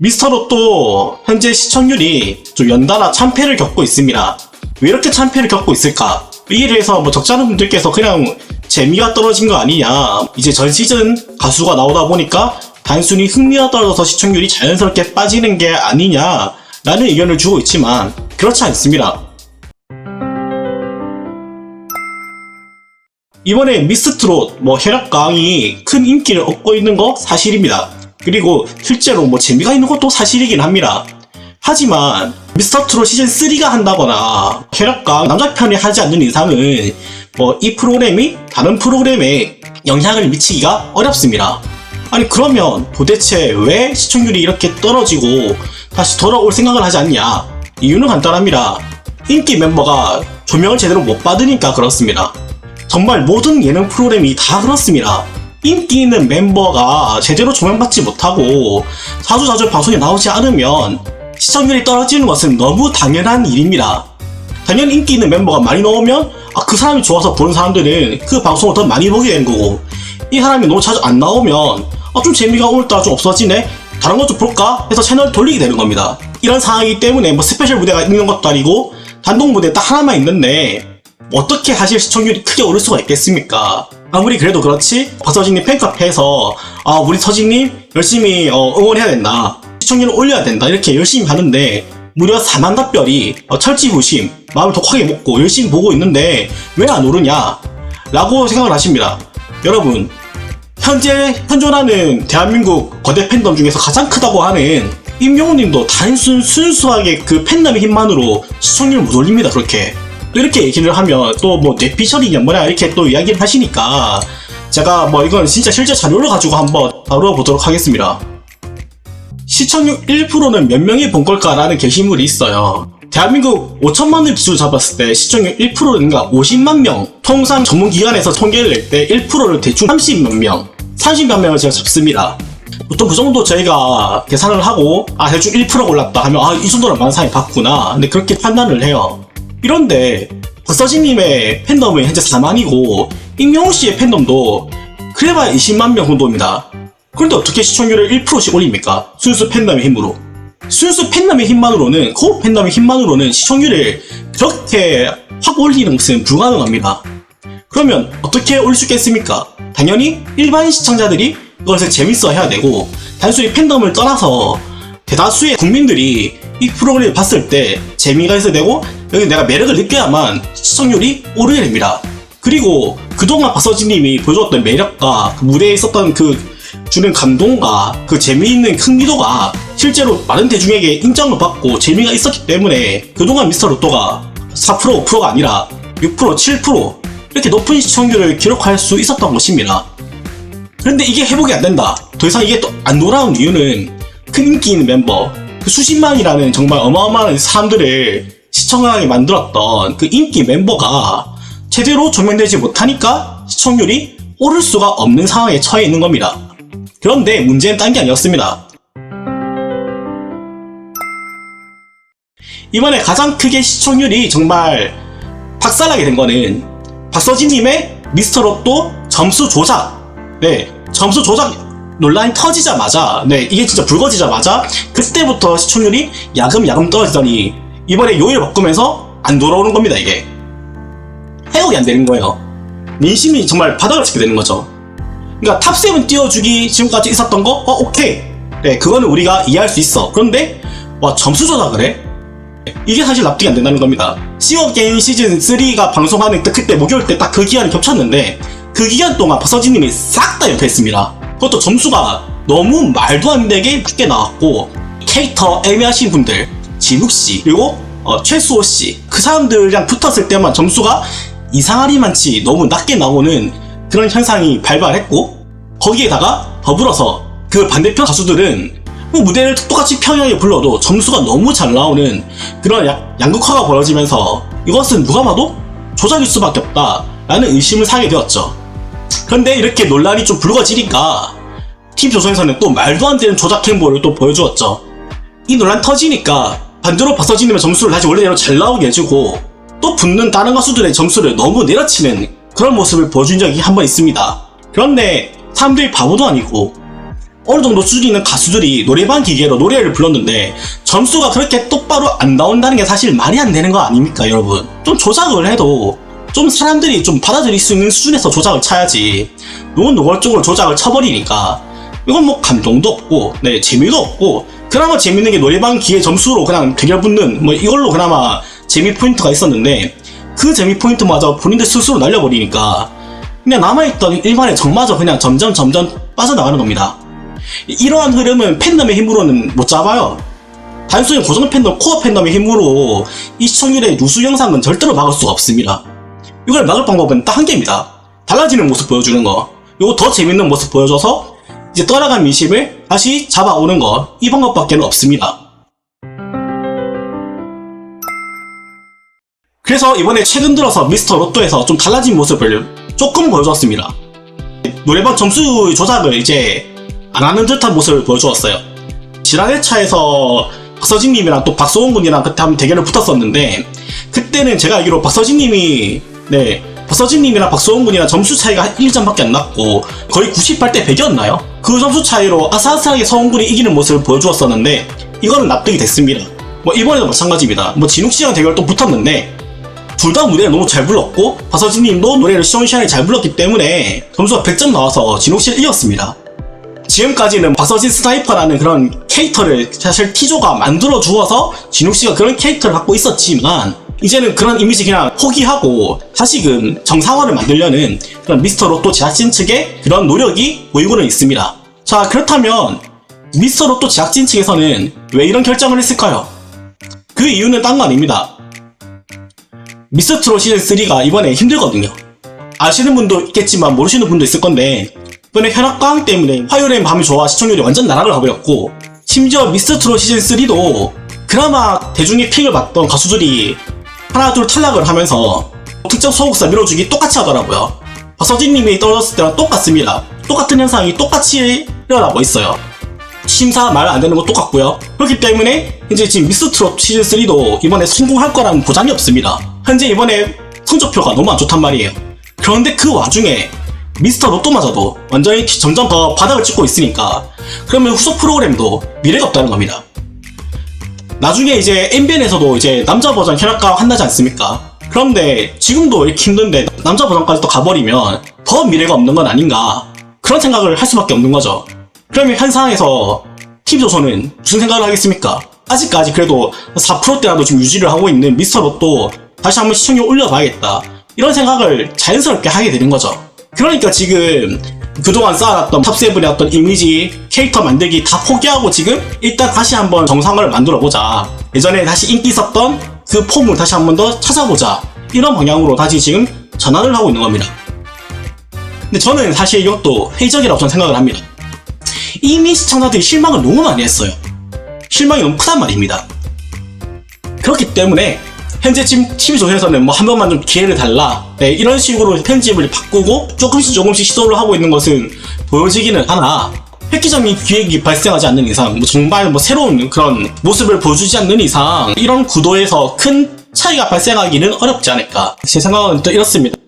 미스터롯도 현재 시청률이 좀 연달아 참패를 겪고 있습니다. 왜 이렇게 참패를 겪고 있을까? 이에 대해서 뭐 적잖은 분들께서 그냥 재미가 떨어진 거 아니냐. 이제 전 시즌 가수가 나오다 보니까 단순히 흥미가 떨어져서 시청률이 자연스럽게 빠지는 게 아니냐. 라는 의견을 주고 있지만 그렇지 않습니다. 이번에 미스트롯 뭐 혈압 강이 큰 인기를 얻고 있는 거 사실입니다. 그리고 실제로 뭐 재미가 있는 것도 사실이긴 합니다. 하지만 미스터 트롯 시즌 3가 한다거나 혈압강 남자 편이 하지 않는 이상은 뭐 이 프로그램이 다른 프로그램에 영향을 미치기가 어렵습니다. 아니 그러면 도대체 왜 시청률이 이렇게 떨어지고 다시 돌아올 생각을 하지 않냐? 이유는 간단합니다. 인기 멤버가 조명을 제대로 못 받으니까 그렇습니다. 정말 모든 예능 프로그램이 다 그렇습니다. 인기 있는 멤버가 제대로 조명받지 못하고 자주자주 방송에 나오지 않으면 시청률이 떨어지는 것은 너무 당연한 일입니다. 당연히 인기 있는 멤버가 많이 나오면 아, 그 사람이 좋아서 보는 사람들은 그 방송을 더 많이 보게 되는 거고 이 사람이 너무 자주 안 나오면 아, 좀 재미가 오늘따라 좀 없어지네 다른 것 좀 볼까 해서 채널을 돌리게 되는 겁니다. 이런 상황이기 때문에 뭐 스페셜 무대가 있는 것도 아니고 단독 무대 딱 하나만 있는데 어떻게 사실 시청률이 크게 오를 수가 있겠습니까? 아무리 그래도 그렇지 박서진님 팬카페에서 아 우리 서진님 열심히 어, 응원해야 된다. 시청률을 올려야 된다. 이렇게 열심히 하는데 무려 4만 답별이 어, 철지부심 마음을 독하게 먹고 열심히 보고 있는데 왜 안 오르냐? 라고 생각을 하십니다. 여러분 현재 현존하는 대한민국 거대 팬덤 중에서 가장 크다고 하는 임영웅님도 단순 순수하게 그 팬덤의 힘만으로 시청률을 못 올립니다 그렇게 또 이렇게 얘기를 하면 또 뭐 뇌피셜이냐 뭐냐 이렇게 또 이야기를 하시니까 제가 뭐 이건 진짜 실제 자료를 가지고 한번 다뤄보도록 하겠습니다 시청률 1%는 몇 명이 본 걸까라는 게시물이 있어요. 대한민국 5천만을 기준으로 잡았을 때 시청률 1%인가 50만 명. 통상 전문기관에서 통계를 낼 때 1%를 대충 30몇 명, 30몇 명을 제가 잡습니다. 보통 그 정도 저희가 계산을 하고 아 대충 1% 올랐다 하면 아 이 정도는 많은 사람이 봤구나. 근데 그렇게 판단을 해요. 이런데 박서진님의 팬덤은 현재 4만이고 임영웅 씨의 팬덤도 그래봐야 20만 명 정도입니다. 그런데 어떻게 시청률을 1%씩 올립니까? 순수 팬덤의 힘으로. 순수 팬덤의 힘만으로는, 코어 팬덤의 힘만으로는 시청률을 그렇게 확 올리는 것은 불가능합니다. 그러면 어떻게 올릴 수 있겠습니까? 당연히 일반 시청자들이 이것을 재밌어 해야 되고, 단순히 팬덤을 떠나서 대다수의 국민들이 이 프로그램을 봤을 때 재미가 있어야 되고, 여기 내가 매력을 느껴야만 시청률이 오르게 됩니다. 그리고 그동안 박서진님이 보여줬던 매력과 그 무대에 있었던 그 주는 감동과 그 재미있는 흥미도가 실제로 많은 대중에게 인정을 받고 재미가 있었기 때문에 그동안 미스터 로또가 4% 5%가 아니라 6% 7% 이렇게 높은 시청률을 기록할 수 있었던 것입니다. 그런데 이게 회복이 안 된다. 더 이상 이게 또 안 돌아온 이유는 큰 인기 있는 멤버, 그 수십만이라는 정말 어마어마한 사람들을 시청하게 만들었던 그 인기 멤버가 제대로 조명되지 못하니까 시청률이 오를 수가 없는 상황에 처해 있는 겁니다. 그런데 문제는 딴 게 아니었습니다. 이번에 가장 크게 시청률이 정말 박살나게 된 거는 박서진님의 미스터롯도 점수 조작. 네, 점수 조작 논란이 터지자마자, 네, 이게 진짜 불거지자마자 그때부터 시청률이 야금야금 떨어지더니 이번에 요일 바꾸면서 안 돌아오는 겁니다, 이게. 회복이 안 되는 거예요. 민심이 정말 바닥을 치게 되는 거죠. 그러니까 탑7 띄워주기 지금까지 있었던 거? 어, 오케이. 네, 그거는 우리가 이해할 수 있어. 그런데, 와, 점수 조작을 해? 이게 사실 납득이 안 된다는 겁니다. 시어 게임 시즌 3가 방송하는 그- 그때 목요일 때 딱 그 기간이 겹쳤는데, 그 기간 동안 박서진님이 싹다 연패했습니다. 그것도 점수가 너무 말도 안 되게 늦게 나왔고, 캐릭터 애매하신 분들, 진욱 씨, 그리고 어, 최수호 씨, 그 사람들이랑 붙었을 때만 점수가 이상하리만치 너무 낮게 나오는 그런 현상이 발발했고 거기에다가 더불어서 그 반대편 가수들은 뭐 무대를 똑같이 평양에 불러도 점수가 너무 잘 나오는 그런 양- 양극화가 벌어지면서 이것은 누가 봐도 조작일 수밖에 없다 라는 의심을 사게 되었죠. 그런데 이렇게 논란이 좀 불거지니까 TV조선에서는 또 말도 안 되는 조작 행보를 또 보여주었죠. 이 논란 터지니까 반대로 박서진님의 점수를 다시 원래대로 잘 나오게 해주고 또 붙는 다른 가수들의 점수를 너무 내려치는 그런 모습을 보여준 적이 한 번 있습니다. 그런데 사람들이 바보도 아니고 어느 정도 수준 있는 가수들이 노래방 기계로 노래를 불렀는데 점수가 그렇게 똑바로 안 나온다는 게 사실 말이 안 되는 거 아닙니까, 여러분? 좀 조작을 해도 좀 사람들이 좀 받아들일 수 있는 수준에서 조작을. 너무 노골적으로 조작을 쳐버리니까 이건 뭐 감동도 없고, 네, 재미도 없고, 그나마 재밌는 게 노래방 기계 점수로 그냥 대결 붙는 뭐 이걸로 그나마 재미 포인트가 있었는데 그 재미 포인트마저 본인들 스스로 날려버리니까 그냥 남아있던 일반의 정마저 그냥 점점 점점 빠져나가는 겁니다. 이러한 흐름은 팬덤의 힘으로는 못 잡아요. 단순히 고정 팬덤, 코어 팬덤의 힘으로 이 시청률의 누수 영상은 절대로 막을 수가 없습니다. 이걸 막을 방법은 딱 한 개입니다. 달라지는 모습 보여주는 거. 이거 더 재밌는 모습 보여줘서 이제 떠나간 민심을 다시 잡아오는 거. 이 방법밖에는 없습니다. 그래서 이번에 최근 들어서 미스터 로또에서 좀 달라진 모습을 조금 보여줬습니다. 노래방 점수 조작을 이제 안 하는 듯한 모습을 보여주었어요. 지난 회차에서 박서진님이랑 또 박소원 군이랑 그때 한번 대결을 붙었었는데 그때는 제가 알기로 박서진님이 네 박서진님이랑 박소원 군이랑 점수 차이가 한 1점밖에 안 났고 거의 98대 100이었나요? 그 점수 차이로 아슬아슬하게 서원 군이 이기는 모습을 보여주었었는데 이거는 납득이 됐습니다. 뭐 이번에도 마찬가지입니다. 뭐 진욱 씨랑 대결 또 붙었는데 둘 다 무대를 너무 잘 불렀고 박서진님도 노래를 시원시원하게 잘 불렀기 때문에 점수가 100점 나와서 진욱 씨를 이겼습니다. 지금까지는 박서진 스나이퍼라는 그런 캐릭터를 사실 티조가 만들어 주어서 진욱 씨가 그런 캐릭터를 갖고 있었지만 이제는 그런 이미지 그냥 포기하고 다시금 정상화를 만들려는 그런 미스터 로또 제작진 측의 그런 노력이 보이고는 있습니다. 자 그렇다면 미스터 로또 제작진 측에서는 왜 이런 결정을 했을까요? 그 이유는 딴 거 아닙니다. 미스트롯 시즌3가 이번에 힘들거든요. 아시는 분도 있겠지만 모르시는 분도 있을 건데 이번에 현악강 때문에 화요일엔 밤이 좋아 시청률이 완전 나락을 가버렸고 심지어 미스트롯 시즌3도 그나마 대중의 픽을 받던 가수들이 하나 둘 탈락을 하면서 특정 소속사 밀어주기 똑같이 하더라고요. 박서진님이 떨어졌을 때랑 똑같습니다. 똑같은 현상이 똑같이 일어나고 있어요. 심사 말 안 되는 거 똑같고요. 그렇기 때문에 이제 지금 미스트롯 시즌 3도 이번에 성공할 거라는 보장이 없습니다. 현재 이번에 성적표가 너무 안 좋단 말이에요. 그런데 그 와중에 미스터 로또마저도 완전히 점점 더 바닥을 찍고 있으니까 그러면 후속 프로그램도 미래가 없다는 겁니다. 나중에 이제 MBN에서도 이제 남자 버전 혈압강 한다지 않습니까? 그런데 지금도 이렇게 힘든데 남자 버전까지 또 가버리면 더 미래가 없는 건 아닌가 그런 생각을 할 수밖에 없는 거죠. 그러면 현 상황에서 TV조선은 무슨 생각을 하겠습니까? 아직까지 그래도 4%대라도 지금 유지를 하고 있는 미스터 로또 다시 한번 시청률 올려봐야겠다. 이런 생각을 자연스럽게 하게 되는 거죠. 그러니까 지금 그동안 쌓아놨던 탑세븐의 어떤 이미지, 캐릭터 만들기 다 포기하고 지금 일단 다시 한번 정상을 만들어보자. 예전에 다시 인기 있었던 그 폼을 다시 한번 더 찾아보자. 이런 방향으로 다시 지금 전환을 하고 있는 겁니다. 근데 저는 사실 이것도 회의적이라고 저는 생각을 합니다. 이미 시청자들이 실망을 너무 많이 했어요. 실망이 너무 크단 말입니다. 그렇기 때문에 현재 지금 TV조선에서는 뭐 한 번만 좀 기회를 달라 네, 이런 식으로 편집을 바꾸고 조금씩 조금씩 시도를 하고 있는 것은 보여지기는 하나 획기적인 기획이 발생하지 않는 이상 뭐 정말 뭐 새로운 그런 모습을 보여주지 않는 이상 이런 구도에서 큰 차이가 발생하기는 어렵지 않을까 제 생각은 또 이렇습니다.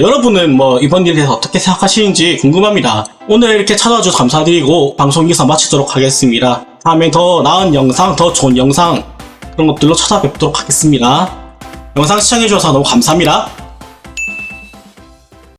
여러분은 뭐 이번 일에 대해서 어떻게 생각하시는지 궁금합니다. 오늘 이렇게 찾아와주셔서 감사드리고 방송 기사 마치도록 하겠습니다. 다음에 더 나은 영상, 더 좋은 영상 그런 것들로 찾아뵙도록 하겠습니다. 영상 시청해주셔서 너무 감사합니다.